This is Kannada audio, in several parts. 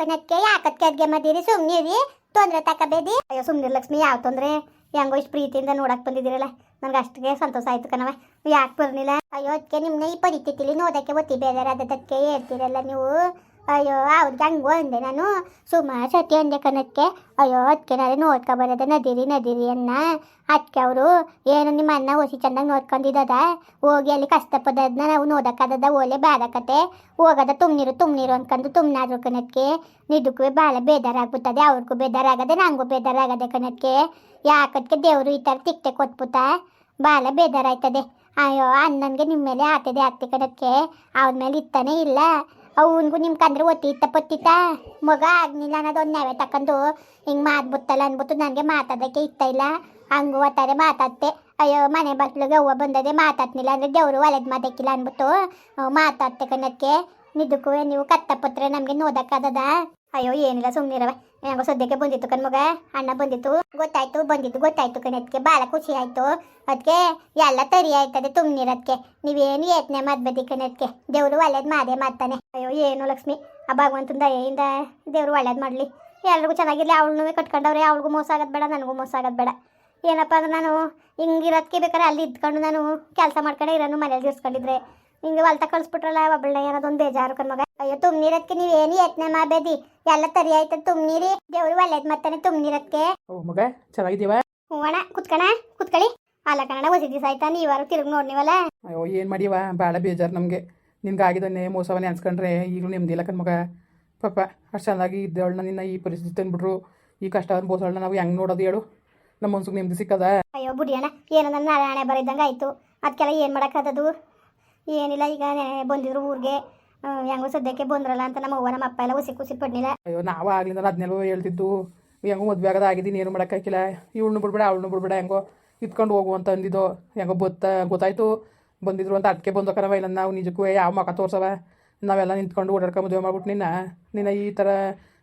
ಕಣಕ್ಕೆ ಯಾಕತ್ ಕೆದ್ಗೆ ಮದಿರಿ? ಸುಮ್ನಿರಿ ತೊಂದ್ರೆ ತಕಬೇಡಿ ಅಯ್ಯೋ ಸುಮ್ನಿರ್ ಲಕ್ಷ್ಮಿ, ಯಾವ ತೊಂದ್ರೆ? ಹೆಂಗೋ ಇಷ್ಟು ಪ್ರೀತಿಯಿಂದ ನೋಡಕ್ ಬಂದಿದ್ದೀರಲ್ಲ. ನನಗೆ ಅಷ್ಟಿಗೆ ಸಂತೋಷ ಆಯ್ತು ಕಣವ ಯಾಕೆ ಬರ್ಲಿಲ್ಲ? ಅಯ್ಯೋ ಅದಕ್ಕೆ ನಿಮ್ಮನ್ನ ಈ ಪರಿಸ್ಥಿತಿಲಿ ನೋಡಕ್ಕೆ ಒತ್ತಿ ಬೇಜಾರಾದದಕ್ಕೆ ಹೇಳ್ತಿರಲ್ಲ ನೀವು. ಅಯ್ಯೋ, ಅವ್ರಿಗೆ ಹಂಗೆ ಅಂದೆ ನಾನು ಸುಮಾರು ಸತಿ ಅಂದೆ ಕಣಕ್ಕೆ. ಅಯ್ಯೋ ಅದಕ್ಕೆ ನಾನು ನೋಡ್ಕೊ ಬರೋದ ನದಿರಿ ನದಿರಿ ಅನ್ನ ಅದಕ್ಕೆ ಅವರು ಏನು ನಿಮ್ಮ ಅನ್ನ ಹೊಸಿ ಚೆನ್ನಾಗಿ ನೋಡ್ಕೊಂಡಿದ್ದದ ಹೋಗಿ ಅಲ್ಲಿ ಕಷ್ಟಪಡೋದ ನಾವು ನೋಡೋಕ್ಕದ ಓಲೆ ಬಾರಕತೆ ಹೋಗದ ತುಮ್ನೀರು ತುಮ್ನೀರು ಅನ್ಕೊಂಡು ತುಮ್ನಾದ್ರು ಕಣಕ್ಕೆ. ನಿದಕ್ಕೂ ಭಾಳ ಬೇಜಾರಾಗ್ಬಿಟ್ಟದೆ, ಅವ್ರಿಗೂ ಬೇಜಾರಾಗದೆ, ನಂಗೂ ಬೇಜಾರಾಗದೆ ಕಣಕ್ಕೆ. ಯಾಕದಕ್ಕೆ ದೇವರು ಈ ಥರ ತಿಕ್ತೆ ಕೊಟ್ಬಿಟ್ಟ? ಭಾಳ ಬೇದಾರಾಯ್ತದೆ ಅಯ್ಯೋ, ಅಣ್ಣನಿಗೆ ನಿಮ್ಮ ಮೇಲೆ ಆತದೆ ಆಗ್ತಿ ಕಣಕ್ಕೆ. ಅವ್ರ ಮೇಲೆ ಇತ್ತಾನೆ ಇಲ್ಲ. ಅವನಿಗೂ ನಿಮ್ಮ ಕಂದ್ರೆ ಒತ್ತಿ ಇತ್ತ ಪತ್ತಿತ್ತ? ಮಗ ಆಗ್ನಿಲ್ಲ ಅನ್ನೋದು ಒಂದು ನಾವೇ ತಕೊಂಡು ಹಿಂಗೆ ಮಾತ್ಬಿಟ್ಟಲ್ಲ ಅನ್ಬಿಟ್ಟು ನನಗೆ ಮಾತಾಡೋಕ್ಕೆ ಇತ್ತ ಇಲ್ಲ. ಅಂಗು ಒತ್ತಾರೆ ಮಾತಾಡ್ತೆ. ಅಯ್ಯೋ, ಮನೆ ಬಟ್ಲಿಗೆ ಅವ್ವ ಬಂದದೆ ಮಾತಾಡ್ನಿಲ್ಲ ಅಂದರೆ ದೇವರು ಒಲೆದು ಮಾತಾಕಿಲ್ಲ ಅನ್ಬಿಟ್ಟು ಮಾತಾಡ್ತೆ ಕಣಕ್ಕೆ ನಿದಕ್ಕೂ ನೀವು ಕತ್ತಪತ್ರೆ ನಮಗೆ ನೋಡಕ್ಕಾದದ ಅಯ್ಯೋ, ಏನಿಲ್ಲ ಸುಮ್ಮನಿರವ ಹೆಂಗೋ ಸದ್ಯಕ್ಕೆ ಬಂದಿತ್ತು ಕಣ್ಮಗ ಅಣ್ಣ ಬಂದಿತ್ತು. ಗೊತ್ತಾಯ್ತು ಬಂದಿತ್ತು ಗೊತ್ತಾಯ್ತು ಕಣಕ್ಕೆ ಭಾಳ ಖುಷಿ ಆಯ್ತು. ಅದಕ್ಕೆ ಎಲ್ಲ ತರಿ ಆಯ್ತದೆ ತುಮ್ನಿರದ್ಕೆ ನೀವೇನು ಯತ್ನೆ ಮಾಡ್ಬೇಡಿ ಅದಕ್ಕೆ ದೇವ್ರು ಒಳ್ಳೇದು ಮಾಡೇ ಮಾಡ್ತಾನೆ. ಅಯ್ಯೋ, ಏನು ಲಕ್ಷ್ಮಿ? ಆ ಭಗವಂತನ ದಯೆಯಿಂದ ದೇವ್ರು ಒಳ್ಳೇದು ಮಾಡ್ಲಿ. ಎಲ್ರಿಗೂ ಚೆನ್ನಾಗಿರ್ಲಿ. ಅವಳನ್ನೂ ಕಟ್ಕೊಂಡವ್ರೆ. ಅವಳಿಗೂ ಮೋಸ ಆಗೋದು ಬೇಡ, ನನಗೂ ಮೋಸ ಆಗೋದು ಬೇಡ. ಏನಪ್ಪ ಅಂದ್ರೆ ನಾನು ಹಿಂಗಿರೋದಕ್ಕೆ ಬೇಕಾದ್ರೆ ಅಲ್ಲಿ ಇದ್ಕೊಂಡು ನಾನು ಕೆಲಸ ಮಾಡ್ಕೊಂಡೇ ಇರೋನು ಮನೇಲಿ ಇರ್ಸ್ಕೊಂಡಿದ್ರೆ. ಹಿಂಗೆ ಹೊಲ್ತ ಕಳಿಸ್ಬಿಟ್ರಲ್ಲ ಒಬ್ಬಳನ್ನ ಏನದೊಂದು ಬೇಜಾರು ಕಣ್ಮಗ ಅಯ್ಯೋ ತುಮ್ನೀರದ್ಕೆ ನೀವೇನು ಯತ್ನೆ ಮಾಡಬೇಡಿ ಎಲ್ಲ ತರಿ ಆಯ್ತ ತುಮ್ನೀರಿ ದೇವರು ಒಳ್ಳೇದು ಮಾಡ್ತಾನೆ ತುಮ್ನೀರದ್ಕೆ ಓ ಮಗ ಚೆನ್ನಾಗಿದ್ದೀವ? ಹ್ಞೂ ಅಣ್ಣ ಕುತ್ಕಣ ಕುತ್ಕಳಿ. ಅಲ್ಲ ಕನ್ನಡ ಹೊಸ ದಿವಸ ಆಯ್ತಾ? ನೀವಾರು ತಿರುಗಿ ನೋಡ್ನಿವಲ್ಲ? ಅಯ್ಯೋ ಏನು ಮಾಡಿವ? ಭಾಳ ಬೇಜಾರು ನಮಗೆ. ನಿನ್ಗೆ ಆಗಿದ್ದಾನೆ ಮೋಸವನ್ನೇ ಅನ್ಸ್ಕೊಂಡ್ರೆ ಈಗಲೂ ನೆಮ್ಮದಿಲ್ಲ ಕಣ್ಮಗ ಪಾಪ ಅಷ್ಟು ಚೆನ್ನಾಗಿ ಇದ್ದವಳನ್ನ ನಿನ್ನ ಈ ಪರಿಸ್ಥಿತಿ ತಂದ್ಬಿಟ್ರು. ಈ ಕಷ್ಟ ಬೋಸಳನ್ನ ನಾವು ಹೆಂಗೆ ನೋಡೋದು ಹೇಳು? ನಮ್ಮ ಮನ್ಸಿಗೆ ನೆಮ್ಮದಿ ಸಿಕ್ಕದ? ಅಯ್ಯೋ ಬುಡಿಯಣ್ಣ ಏನೋ ನನ್ನ ಹಣೆ ಬರಿದ್ದಂಗೆ ಆಯ್ತು ಅದಕ್ಕೆಲ್ಲ ಏನು ಮಾಡೋಕ್ಕಾದದು ಏನಿಲ್ಲ, ಈಗ ಬಂದಿದ್ರು ಊರಿಗೆ. ಹೆಂಗೋ ಸದ್ಯಕ್ಕೆ ಬಂದ್ರಲ್ಲ ಅಂತ ನಮ್ಮ ಅವ್ವ, ನಮ್ಮ ಅಪ್ಪ ಎಲ್ಲ ಉಸಿ ಕುಸಿ ಅಯ್ಯೋ, ನಾವು ಆಗ್ಲಿಂದ ಅದನ್ನೆಲ್ಲ ಹೇಳ್ತಿದ್ದು. ಹೆಂಗೋ ಮದ್ವೆ ಆಗದ ಆಗಿದ್ದೀನಿ, ಏನು ಮಾಡೋಕ್ಕಾಗಿಲ್ಲ ಇವಳನ್ನು ಬಿಡ್ಬೇಡ, ಅವಳನ್ನು ಬಿಡ್ಬೇಡ, ಹೆಂಗೋ ಇತ್ಕೊಂಡು ಹೋಗು ಅಂತ ಅಂದಿದ್ದು. ಹೆಂಗೋ ಗೊತ್ತ ಗೊತ್ತಾಯ್ತು. ಬಂದಿದ್ರು ಅಂತ ಅದಕ್ಕೆ ಬಂದೋಕರವ ಇಲ್ಲ ನಾವು ನಿಜಕ್ಕೂ ಯಾವ ಮಕ ತೋರ್ಸವ ನಾವೆಲ್ಲ ನಿಂತ್ಕೊಂಡು ಓಡಾಡ್ಕೊಂಡು ಮದುವೆ ಮಾಡ್ಬಿಟ್ಟು ನಿನ್ನ. ನಿನ್ನ ಈ ಥರ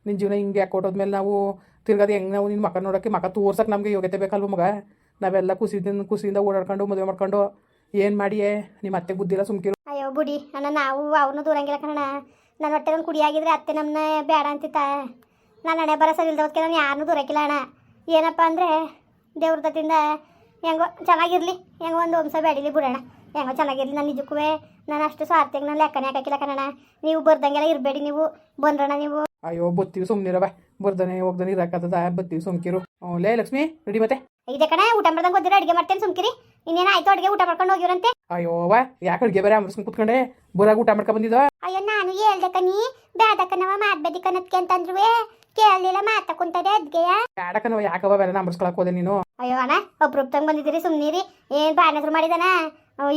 ನಿನ್ನ ಜೀವನ ಹಿಂಗೆ ಯಾಕೆ ಕೊಟ್ಟೋದ್ಮೇಲೆ ನಾವು ತಿರ್ಗದು ಹೆಂಗೆ ನಾವು ನಿನ್ನ ಮಕ ನೋಡೋಕ್ಕೆ ಮಕ ತೋರ್ಸಕ್ಕೆ ನಮಗೆ ಯೋಗ್ಯತೆ ಬೇಕಲ್ವ ಮಗ? ನಾವೆಲ್ಲ ಖುಷಿದಿಂದ ಖುಷಿಯಿಂದ ಓಡಾಡ್ಕೊಂಡು ಮದುವೆ ಮಾಡ್ಕೊಂಡು ಏನು ಮಾಡಿಯೇ? ನಿಮ್ಮ ಅತ್ತೆ ಬುದ್ಧಿಲ್ಲ ಸುಮ್ಕಿರು. ಅಯ್ಯೋ ಬುಡಿ. ಅಣ್ಣ ನಾವು ಅವನು ದೂರಂಗಿಲ್ಲ ಕಣ ನನ್ನ ಹೊಟ್ಟೆ ಒಂದು ಕುಡಿಯಾಗಿದ್ರೆ ಅತ್ತೆ ನಮ್ಮನ್ನ ಬೇಡ ಅಂತಿತ್ತ. ನಾನು ಹಣೆ ಬರ ಸರಿ ಇಲ್ದೋದ್ಕೆ ನಾನು ಯಾರನ್ನೂ ದೂರಕ್ಕಿಲ್ಲ ಅಣ್ಣ. ಏನಪ್ಪ ಅಂದರೆ ದೇವ್ರ ದತ್ತಿಂದ ಹೆಂಗೋ ಚೆನ್ನಾಗಿರಲಿ. ಹೆಂಗೋ ಒಂದು ವಂಶ ಬೇಡಿಲಿ ಬಿಡೋಣ ಹೆಂಗೋ ಚೆನ್ನಾಗಿರಲಿ. ನಾನು ನಿಜಕ್ಕೂ ನಾನು ಅಷ್ಟು ಸ್ವಾರ್ಥಿಗೆ ನಾನು ಲೆಕ್ಕನೇ ಹಾಕಿಲ್ಲ ಕಣ ನೀವು ಬರ್ದಂಗೆಲ್ಲ ಇರಬೇಡಿ ನೀವು. ಬಂದ್ರಣ ನೀವು. ಅಯ್ಯೋ ಬತ್ತೀವಿ ಸುಮ್ಮನಿರವ ಬರ್ದಾನೆ ಹೋಗ್ದಾನೆ ಇರಕ್ಕಾಗ್ತದ ಬತ್ತೀವಿ ಸುಮ್ಕಿರು. ಲೇ ಲಕ್ಷ್ಮಿ ರೆಡಿ ಮತ್ತೆ? ಇದೆ ಕಣ ಊಟ ಮಾಡ್ದಂಗೆ ಗೊತ್ತಿರ ಅಡುಗೆ ಮಾಡ್ತೇನೆ ಸುಮ್ಕಿರಿ. ಇನ್ನೇನು ಆಯ್ತು ಅಡುಗೆ ಊಟ ಮಾಡ್ಕೊಂಡು ಹೋಗಿರಂತೆ ಅಯ್ಯೋ ವಾ ಯಾಕೆ ಅಡುಗೆ ಬೇರೆ ಅಮರ್ಸ್ಕೊಂಡು ಕುತ್ಕೊಂಡೆ? ಬುರಾಗ ಊಟ ಮಾಡ್ಕೊ ಬಂದಿದ್ವ? ಅಯ್ಯೋ ನಾನು ಹೇಳ್ದೆ ಕನಿ ಬೇಡ ಕಣವ ಮಾಡ್ಬೇಡಿ ಕಣತ್ಕೆ ಅಂತಂದ್ರುವೆ. ಕೇಳಲಿಲ್ಲ ಮಾತಾ ಕುಂತದೆ ಅದ್ಗೆಯ ಯಾಕ ಯಾಕವ ಬೇರೆ ಅಮರ್ಸ್ಕೊಳಕ್ ಹೋದೆ ನೀನು? ಅಯ್ಯೋ ಅಣ್ಣ ಅಪ್ರೂಪ್ತಂಗೆ ಬಂದಿದ್ದೀರಿ ಸುಮ್ಮನಿರಿ ಏನ್ ಬಾಣದ್ರು ಮಾಡಿದನ?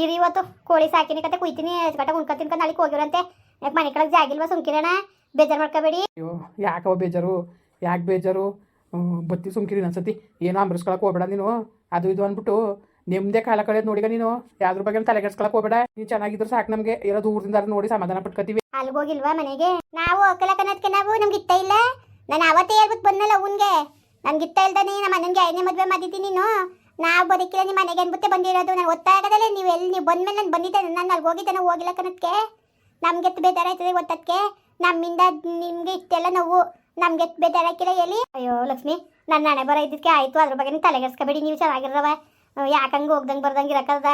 ಇರಿ ಇವತ್ತು ಕೋಳಿ ಸಾಕಿನಿ ಕತೆ ಕುಯ್ತೀನಿ ಕಟ್ಟ ಉಣ್ಕ ತಿನ್ಕ ನಾಳೆಗೆ ಹೋಗಿರಂತೆ ಯಾಕೆ ಮನೆ ಕೆಳಗೆ ಜಾಗಿಲ್ವಾ ಸುಮ್ಕಿರಣ ಬೇಜಾರು ಮಾಡ್ಕೋಬೇಡಿ. ಅಯ್ಯೋ ಯಾಕವ ಬೇಜಾರು? ಯಾಕೆ ಬೇಜಾರು? ಬತ್ತಿ ಸುಮ್ಕಿರಿ ಅನ್ಸತಿ ಏನೋ ಅಂಬರ್ಸ್ಕೊಳಕ್ ಹೋಗ್ಬೇಡ ನೀನು. ಅದು ಇದು ಅಂದ್ಬಿಟ್ಟು ನಿಮ್ದೇ ಕಾಲ ಕಳೆದ್ ನೋಡಿಗ ನೀನು. ಯಾವ್ದ್ರ ಬಗ್ಗೆ ತಲೆಗೆಡ್ಸ್ಕೊಳಕ್ ಹೋಗ್ಬೇಡ. ನೀನು ಚೆನ್ನಾಗಿದ್ರು ಸಾಕು ನಮ್ಗೆ. ಇರೋ ದೂರದಿಂದ ನೋಡಿ ಸಮಾಧಾನ ಪಟ್ಕೋತೀವಿ. ಅಲ್ಲಿಗೆ ಹೋಗಿಲ್ವಾ ಮನೆಗೆ? ನಾವು ಕಣತ್ಕೆ ನಾವು, ನಮ್ಗೆ ಇತ್ತ ಇಲ್ಲ? ನಾನು ಅವತ್ತೇ ಹೇಳ್ಬಿಟ್ಟು ಬಂದಲ್ಲ ಅವನ್ಗೆ. ನಮ್ಗೆ ಇತ್ತ ಇಲ್ದಾನೆ ನಮ್ಮ ಅಣ್ಣನಿಗೆ ಐದನೇ ಮದುವೆ ಮಾಡಿದ್ದೀನಿ ನೀನು. ನಾವು ಬದುಕಿಲ್ಲ ನಿಮ್ಮ ಮನೆಗೆ ಅನ್ಬಿಟ್ಟೆ ಬಂದಿರೋದು. ನಾನು ಒತ್ತಾಗದಲ್ಲೇ ನೀವು ಎಲ್ಲಿ ನೀವು ಬಂದ್ಮೇಲೆ ನಾನು ಬಂದಿದ್ದೆ. ನಾನು ಅಲ್ಲಿ ಹೋಗಿದ್ದೆ ಹೋಗಿಲ್ಲ ಕಣಕ್ಕೆ ನಮ್ಗೆ ಬೇಜಾರಾಯ್ತದೆ ಒತ್ತಕ್ಕೆ ನಮ್ಮಿಂದ ನಿಮ್ಗೆ ಇಷ್ಟೆಲ್ಲ ನೋವು. ನಮ್ಗೆ ಬೇಜಾರಾಕಿಲ್ಲ ಎಲ್ಲಿ? ಅಯ್ಯೋ ಲಕ್ಷ್ಮಿ ನನ್ನ ಹಣೆ ಬರ ಇದ್ದಕ್ಕೆ ಆಯ್ತು. ಅದ್ರ ಬಗ್ಗೆ ನೀವು ತಲೆಗೆಡ್ಸ್ಕೊಬೇಡಿ ನೀವು ಚೆನ್ನಾಗಿರವ. ಯಾಕಂಗೆ ಹೋಗ್ದಂಗೆ ಬರ್ದಂಗೆ ಇರಕ್ಕದ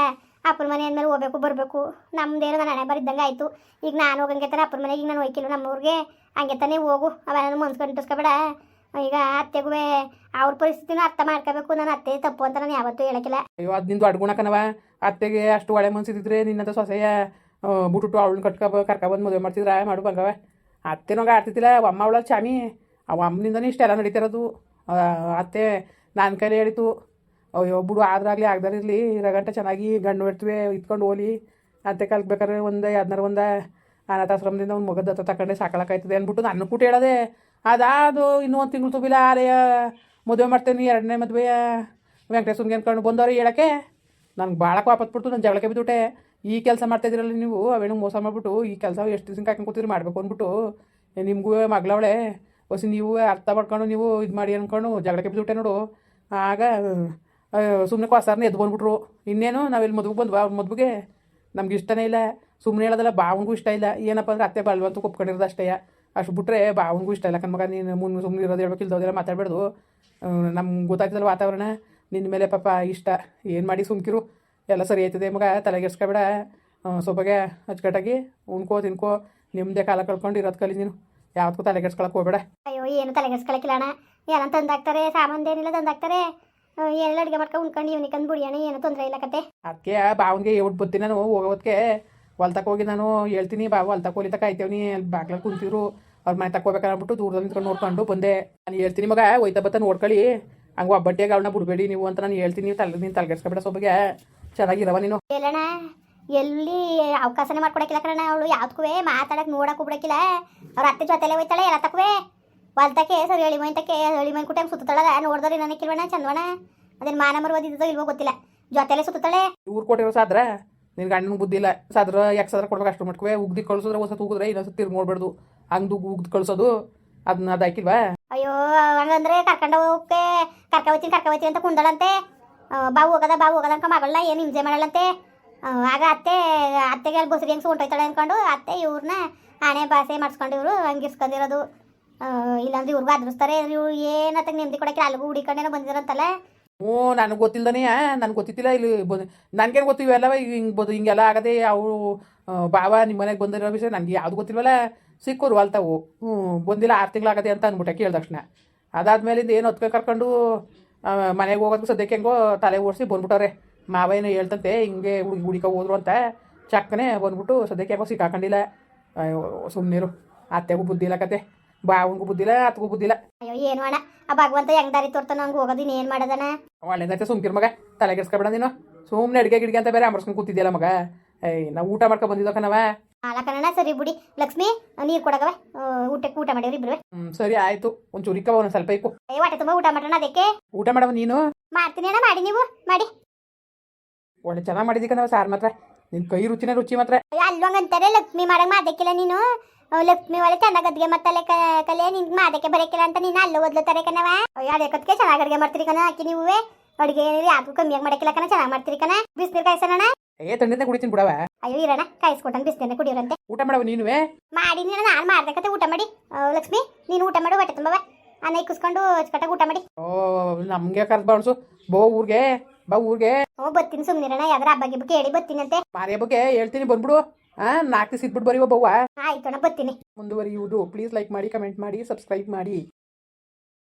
ಅಪ್ಪನ ಮನೆ ಅಂದ್ಮೇಲೆ ಹೋಗ್ಬೇಕು, ಬರಬೇಕು. ನಮ್ದೇನೋ ನನ್ನ ಹಣೆ ಬರಿದ್ದಂಗೆ ಆಯ್ತು. ಈಗ ನಾನು ಹೋಗಂಗೆ ತಾನೆ ಅಪ್ಪನ ಮನೆಗೆ, ಈಗ ನಾನು ಹೋಯ್ಕಿಲ್ಲ ನಮ್ಮೂರಿಗೆ ಹಂಗೆ ತಾನೇ ಹೋಗು. ಅವೆಲ್ಲ ಮನ್ಸ್ಕೊಂಡಿಸ್ಕೊಬೇಡ ಈಗ ಅತ್ತೆಗೂ ಅವ್ರ ಪರಿಸ್ಥಿತಿನ ಅರ್ಥ ಮಾಡ್ಕೋಬೇಕು. ನನ್ನ ಅತ್ತೆ ತಪ್ಪು ಅಂತ ನಾನು ಯಾವತ್ತೂ ಹೇಳಕ್ಕಿಲ್ಲ. ಅಯ್ಯೋ, ಅದು ನಿಂದು ಅಡ್ಗುಣಕನವ ಅತ್ತೆಗೆ ಅಷ್ಟು ಒಳ್ಳೆ ಮನ್ಸಿದ್ರೆ ನಿನ್ನಂತ ಸೊಸೆಯ ಬಿಟ್ಬಿಟ್ಟು ಅವಳನ್ನ ಕಟ್ಕೊ ಕರ್ಕೊಬಂದು ಮದುವೆ ಮಾಡ್ತಿದ್ರ ಮಾಡು ಬಂಗವ ಅತ್ತೆನೋಗ ಆಡ್ತಿದ್ದಿಲ್ಲ. ಅಮ್ಮ ಅವಳ ಚಾಮಿ. ಅವ ಅಮ್ಮನಿಂದನೇ ಇಷ್ಟೆಲ್ಲ ನಡೀತಿರೋದು ಅತ್ತೆ ನಾನು ಕೈಲಿ ಹೇಳಿತು. ಅಯ್ಯೋ ಬಿಡು, ಆದ್ರಾಗಲಿ ಆಗದಾರಿರಲಿ ಇರಗಂಟ ಚೆನ್ನಾಗಿ ಗಂಡು ಬಿಡ್ತೀವಿ ಇತ್ಕೊಂಡು ಹೋಲಿ. ಅತ್ತೆ ಕಲ್ಬೇಕಾದ್ರೆ ಒಂದು ಒಂದ ಒಂದು ಅನಾಥಾಶ್ರಮದಿಂದ ಒಂದು ಮಗದ ಹತ್ರ ತಗೊಂಡೆ ಸಾಕಳಕ್ಕಾಯ್ತದೆ ಅಂದ್ಬಿಟ್ಟು ನನ್ನ ಕೂಟ ಹೇಳದೆ. ಅದಾದು ಇನ್ನೂ ಒಂದು ತಿಂಗಳು ತುಂಬಿಲ್ಲ ಅರೆಯ ಮದುವೆ ಮಾಡ್ತೇನೆ, ಎರಡನೇ ಮದುವೆ. ವೆಂಕಟೇಶ್ವರಗೆ ಅನ್ಕೊಂಡು ಬಂದವ್ರು ಹೇಳಕ್ಕೆ. ನಂಗೆ ಭಾಳ ಬಿಡ್ತು ನಾನು ಜಗಳಕ್ಕೆ ಬಿದ್ದುಬಿಟ್ಟೆ. ಈ ಕೆಲಸ ಮಾಡ್ತಾಯಿದ್ದೀರಲ್ಲ ನೀವು? ಅವೇನು ಮೋಸ ಮಾಡಿಬಿಟ್ಟು ಈ ಕೆಲಸ ಎಷ್ಟು ದಿವಸ ಹಾಕೊಂಡು ಕೂತಿದ್ರು ಮಾಡಬೇಕು ಅಂದ್ಬಿಟ್ಟು. ನಿಮಗೂ ಮಗಳವಳೆ. ಹೊಸ ನೀವು ಅರ್ಥ ಮಾಡ್ಕೊಂಡು ನೀವು ಇದು ಮಾಡಿ ಅಂದ್ಕೊಂಡು ಜಗಳಕ್ಕೆ ಬಿದ್ದುಬಿಟ್ಟೆ ನೋಡು. ಆಗ ಸುಮ್ಮನೆ ಕ್ವಾಸಾರನ್ನ ಎದ್ದು ಬಂದ್ಬಿಟ್ರು. ಇನ್ನೇನು ನಾವೆಲ್ಲಿ ಮದುವೆಗೆ ಬಂದ್ವಾ? ಅವ್ರ ಮದುವೆಗೆ ನಮ್ಗೆ ಇಷ್ಟನೇ ಇಲ್ಲ. ಸುಮ್ಮನೆ ಹೇಳೋದಲ್ಲ ಬಾವನಿಗೂ ಇಷ್ಟ ಇಲ್ಲ. ಏನಪ್ಪ ಅಂದ್ರೆ ಅತ್ತೆ ಬಲ್ವಂತ ಕೊಪ್ಕೊಂಡಿರೋದು ಅಷ್ಟೇ. ಅಷ್ಟು ಬಿಟ್ರೆ ಬಾವನಿಗೂ ಇಷ್ಟ ಇಲ್ಲ. ಕಣ್ಮಗ, ನೀನು ಮುನ್ ಸುಮ್ಮನೆ ಇರೋದು ಹೇಳ್ಬೇಕು ಇಲ್ದೋದೆಲ್ಲ ಮಾತಾಡಬೇಡ್ದು. ನಮ್ಗೆ ಗೊತ್ತಾಗ್ತದಲ್ಲ ವಾತಾವರಣ. ನಿನ್ನ ಮೇಲೆ ಪಾಪ ಇಷ್ಟ. ಏನು ಮಾಡಿ ಸುಮ್ಕಿರು? ಎಲ್ಲ ಸರಿ ಆಯ್ತದೆ ಮಗ, ತಲೆಗೆಡ್ಸ್ಕೊಬೇಡ. ಸೊಪ್ಪಗೆ ಅಚ್ಚುಕಟ್ಟಾಗಿ ಉಣ್ಕೋ, ತಿನ್ಕೋ. ನಿಮ್ಮದೇ ಕಾಲ ಕಳ್ಕೊಂಡು ಇರೋದು ಕಲಿ ನೀನು. ಯಾವತ್ತೂ ತಲೆಗೆಡ್ಸ್ಕೊಳಕ್ಕೆ ಹೋಗ್ಬೇಡ. ಅಯ್ಯೋ, ಏನು ತಲೆಗೆಡ್ಸ್ಕೊಳಕ್ಕಿಲ್ಲ ಅಣ್ಣ. ಎಲ್ಲ ತಂದಾಕ್ತಾರೆ ಸಾಮಾನು ಏನಿಲ್ಲ ತಂದಾಕ್ತಾರೆ. ಏನೆಲ್ಲ ಅಡುಗೆ ಮಾಡ್ಕೊಂಡು ಉಣ್ಕೊಂಡು ಕಂದ್ಬಿಡಿ ಅಣ್ಣ ಏನೋ ತೊಂದರೆ ಇಲ್ಲ ಕತೆ. ಅದಕ್ಕೆ ಬಾವನ್ಗೆ ಹೇಳ್ಬಿಟ್ಟು ಬರ್ತೀನಿ ನಾನು ಹೋಗೋದಕ್ಕೆ ಹೊಲ್ತಕ್ಕೆ ಹೋಗಿ ನಾನು ಹೇಳ್ತೀನಿ ಬಾ ಹೊಲ್ತಕ್ಕೆ ಹೋಗಿ ಕಾಯ್ತೇವ್ನಿ ಅಲ್ಲಿ ಬಾಗ್ಲಲ್ಲಿ ಕುಂತಿದ್ರು ಅವ್ರ ಮನೆ ತಕೋಬೇಕಂದ್ಬಿಟ್ಟು ದೂರದಲ್ಲಿ ನಿಂತ್ಕೊಂಡು ನೋಡ್ಕೊಂಡು ಬಂದೆ. ನಾನು ಹೇಳ್ತೀನಿ ಮಗ ಹೋಯ್ತಾ ಬತ್ತ ನೋಡ್ಕೊಳ್ಳಿ. ಹಂಗೆ ಬಟ್ಟೆಗೆ ಅವಳನ್ನ ಬಿಡಬೇಡಿ ನೀವು ಅಂತ ನಾನು ಹೇಳ್ತೀನಿ ನೀವು ತಲೆ ನೀನು ತಲೆಗೆಡ್ಸ್ಕೊಬೇಡ ಸೊಬ್ಬಗೆ ಚೆನ್ನಾಗಿರವ ನೀನು? ಎಲ್ಲಣ್ಣ ಎಲ್ಲಿ ಅವಕಾಶನೇ ಮಾಡ್ಕೊಡಕ್ಕಿಲ್ಲ ಕಣ ಅವಳು ಯಾವ್ದಕ್ಕೂ ಮಾತಾಡಕ್ ನೋಡಕ್ ಬಿಡಕ್ಕಿಲ್ಲ ಅವ್ರ ಅತ್ತೆ ಜೊತೆಲೆ ಹೋಯ್ತಾಳೆ ಎಲ್ಲ ತಕ್ಕವೇ ಹೊಲ್ತಕ್ಕೆ ಸರಿ ಹೇಳಿ ಮೈತಕ್ಕೆ ಹೇಳಿ ಮೈ ಕುಟೆ ಸುತ್ತಾಳ ನೋಡಿದ್ರೆ ನನಗೆ ಕಿಲ್ವಣ ಚಂದವಣ. ಅದೇನು ಮಾನ ಮರುವುದಿದ್ದೋ ಇಲ್ವೋ ಗೊತ್ತಿಲ್ಲ. ಜೊತೆಲೆ ಸುತ್ತಾಳೆ ಊರು ಕೊಟ್ಟಿರೋ ಸಾದ್ರ ನಿನ್ ಗಂಡನ ಬುದ್ಧಿ ಇಲ್ಲ. ಸಾದ್ರ ಯಾಕೆ ಸಾದ್ರ ಕೊಡ್ಬೇಕು ಅಷ್ಟು ಮಟ್ಕವೆ? ಉಗ್ದಿ ಕಳ್ಸಿದ್ರೆ ಒಂದ್ಸತಿ ಉಗಿದ್ರೆ ಇನ್ನೊಂದ್ಸತಿ ತಿರ್ಗಿ ನೋಡ್ಬಾರ್ದು ಹಂಗೆ ಉಗ್ದು ಕಳ್ಸೋದು. ಅದನ್ನ ಅದು ಹಾಕಿಲ್ವಾ? ಅಯ್ಯೋ ಹಂಗಂದ್ರೆ ಕರ್ಕೊಂಡು ಹೋಗಕ್ಕೆ ಕರ್ಕ ಹೋಗ್ತೀನಿ ಅಂತ ಕುಂದಳಂತೆ. ಬಾವು ಹೋಗದ ಬಾವು ಹೋಗದ ಅಂತ ಮಗಳನ್ನ ಏನು ಹಿಂಸೆ ಮಾಡಲ್ಲಂತೆ. ಆಗ ಅತ್ತೆ ಅತ್ತೆಗೆ ಅಲ್ಲಿ ಬಸ್ರಿಗೆ ಹೆಂಗೆ ಹೊಂಟೋಯ್ತಾಳೆ ಅಂದ್ಕೊಂಡು ಅತ್ತೆ ಇವ್ರನ್ನ ಹಣೆ ಬಾಸೆ ಮಾಡಿಸ್ಕೊಂಡು ಇವರು ಹಂಗಿಸ್ಕೊಂಡಿರೋದು ಇಲ್ಲಾಂದ್ರೆ ಇವ್ರಿಗೂ ಅದ್ರಿಸ್ತಾರೆ ಇವ್ರು ಏನತ್ತ ನೆಮ್ಮದಿ ಕೊಡಕ್ಕೆ ಅಲ್ಲಿಗೂ ಹುಡಿಕೊಂಡೇನೋ ಬಂದಿರಂತಲ್ಲ ಹ್ಞೂ, ನನಗೆ ಗೊತ್ತಿಲ್ದನೇ ನನಗೆ ಗೊತ್ತಿತ್ತಿಲ್ಲ. ಇಲ್ಲಿ ಬಂದು ನನಗೇನು ಗೊತ್ತು ಅಲ್ಲವ ಹಿಂಗೆ ಬದು, ಹಿಂಗೆಲ್ಲ ಆಗದೆ ಅವರು ಬಾವ ನಿಮ್ಮ ಮನೆಗೆ ಬಂದಿರೋ ವಿಷಯ ನನಗೆ ಯಾವುದು ಗೊತ್ತಿಲ್ವಲ್ಲ. ಸಿಕ್ಕೋರು ಅಲ್ತಾವು. ಹ್ಞೂ, ಬಂದಿಲ್ಲ, ಆರು ತಿಂಗಳಾಗದೆ ಅಂತ ಅಂದ್ಬಿಟ್ಟೆ ಕೇಳಿದ ತಕ್ಷಣ. ಅದಾದ್ಮೇಲಿಂದ ಏನು ಹೊತ್ಕೊ ಕರ್ಕೊಂಡು ಮನೆಗೆ ಹೋಗೋದಕ್ಕೆ ಸದ್ಯಕ್ಕೆ ಹೆಂಗೋ ತಲೆ ಓಡಿಸಿ ಬಂದ್ಬಿಟ್ಟವ್ರೆ. ಮಾವ ಏನು ಹೇಳ್ತಂತೆ, ಹಿಂಗೆ ಹುಡುಗಿ ಹುಡುಕ ಹೋದ್ರು ಅಂತ. ಚಕ್ಕನೆ ಬಂದ್ಬಿಟ್ಟು ಸದ್ಯಕ್ಕೆ ಹೆಂಗೋ ಸಿಕ್ಕಾಕೊಂಡಿಲ್ಲ. ಸುಮ್ಮನಿರು ಅತ್ತೆಗೂ ಬುದ್ಧಿ ಇಲ್ಲ ಕತೆ. ಬಾವನಿಗೂ ಬುದ್ಧಿಲ್ಲ ಅತ್ಗೂ ಬುದ್ಧಿಲ್ಲ ಅಯ್ಯೋ ಏನು ಅಣ್ಣ? ಆ ಭಗವಂತ ಹೆಂಗ್ ದಾರಿ ತೋರ್ತಾನ ಹಂಗ ಹೋಗೋದು ಏನ್ ಮಾಡೋದನ ಒಳ್ಳೇದೈತೆ ಸುಮ್ಕಿರ್ ಮಗ ತಲೆಗೆಡ್ಸ್ಕೊಬೇಡ ನೀನು. ಸುಮ್ಮನೆ ಅಡಿಗೆ ಗಿಡಿಗೆ ಅಂತ ಬೇರೆ ಅಮರ್ಸ್ಕೊಂಡ್ ಕೂತಿದ್ಯಲ್ಲ ಮಗ. ಏಯ್ ನಾ ಊಟ ಮಾಡ್ಕೊ ಬಂದಿದ್ದೋ ಕಣವ ಅಲ್ಲ ಸರಿ ಬಿಡಿ. ಲಕ್ಷ್ಮಿ ನೀರ್ ಕೊಡಗವ ಊಟಕ್ಕೆ ಊಟ ಮಾಡಿ ಇಬ್ರು ಹ್ಮ್ ಸರಿ ಆಯ್ತು. ಒಂಚೂರು ಇಕ್ಕವ ಒಂದ್ ಸ್ವಲ್ಪ ಇಕ್ಕು. ಏ ಹೊಟ್ಟೆ ತುಂಬಾ ಊಟ ಮಾಡೋಣ ಅದಕ್ಕೆ? ಊಟ ಮಾಡವ ನೀನು? ಮಾಡ್ತೀನಿ ಅಣ್ಣ ಮಾಡಿ ನೀವು. ಮಾಡಿ. ಒಳ್ಳೆ ಚೆನ್ನಾಗಿ ಮಾಡಿದಿ ಕಣವ ಸಾರ್ ಮಾತ್ರ. ನಿನ್ ಕೈ ರುಚಿನೇ ರುಚಿ ಮಾತ್ರ. ಅಯ್ಯೋ ಅಲ್ವಂಗಂತಾರೆ ಲಕ್ಷ್ಮಿ ಮಾಡಂಗ್ ಮಾಡ್ದಕ್ಕಿಲ್ಲ ನೀನು? ಅವ್ ಲಕ್ಷ್ಮಿ ಒಳಗೆ ಚೆನ್ನಾಗಿ ಅದ್ಗೆ ಮತ್ತಲೆ ಕಲೆ ನಿನ್ ಮಾದಕ್ಕೆ ಬರಕಿಲ್ಲ ಅಂತ ನೀನು ಅಲ್ಲ ಓದ್ಲತ್ತಾರೆ ಕಣವ ಅಯ್ಯೋ ಕತ್ಗೆ ಚೆನ್ನಾಗಿ ಅಡ್ಗೆ ಮಾಡ್ತೀರಿ ಕಣ ಹಾಕಿ ನೀವು ಅಡುಗೆ ಯಾವ್ದು ಕಮ್ಮಿಯಾಗಿ ಮಾಡಕ್ಕಿಲ್ಲ ಕಣ ಚೆನ್ನಾಗಿ ಮಾಡ್ತೀರಿ ಕಣ. ಬಿಸಿನೀರು ಕಾಯಿಸೋಣ ಏ ತಣ್ಣನೆ ಕುಡಿತೀನಿ ಬಿಡವ ಅಯ್ಯೋ ಇರೋಣ ಕಾಯಿಸ್ಕೊಟ್ಟಂಗೆ ಬಿಸಿನೀರನ್ನ ಕುಡಿಯೋರಂತೆ. ಊಟ ಮಾಡವ ನೀನುವೇ? ಮಾಡಿ ನೀನು ನಾನು ಮಾಡ್ದಕತ್ತೆ ಊಟ ಮಾಡಿ. ಲಕ್ಷ್ಮಿ ನೀನು ಊಟ ಮಾಡು ಹೊಟ್ಟೆ ತುಂಬವ ಅನ್ನ ಇಕ್ಕಿಸ್ಕೊಂಡು ಕಟ್ಟಾಗ ಊಟ ಮಾಡಿ. ಓ ನಮಗೆ ಕರ್ದು ಬಾಡ್ಸು ಬೋ ಊರಿಗೆ ಬಾ ಊರಿಗೆ. ಓ ಬತ್ತೀನಿ ಸುಮ್ಮನಿರೋಣ ಯಾವ್ದಾರ ಹಬ್ಬ ಗಿಬ್ಬ ಕೇಳಿ ಬತ್ತೀನಂತೆ. ಮಾರಿಯ ಬಗ್ಗೆ ಹೇಳ್ತೀನಿ ಬಂದ್ಬಿಡು. ನಾಲ್ಕು ದಿವಸ ಇಟ್ಬಿಟ್ಟು ಬರೀವ ಬವ್ವ ಆಯ್ತು ಅಣ್ಣ ಬತ್ತೀನಿ ಮುಂದುವರಿಯುವುದು. ಪ್ಲೀಸ್ ಲೈಕ್ ಮಾಡಿ ಕಮೆಂಟ್ ಮಾಡಿ ಸಬ್ಸ್ಕ್ರೈಬ್ ಮಾಡಿ.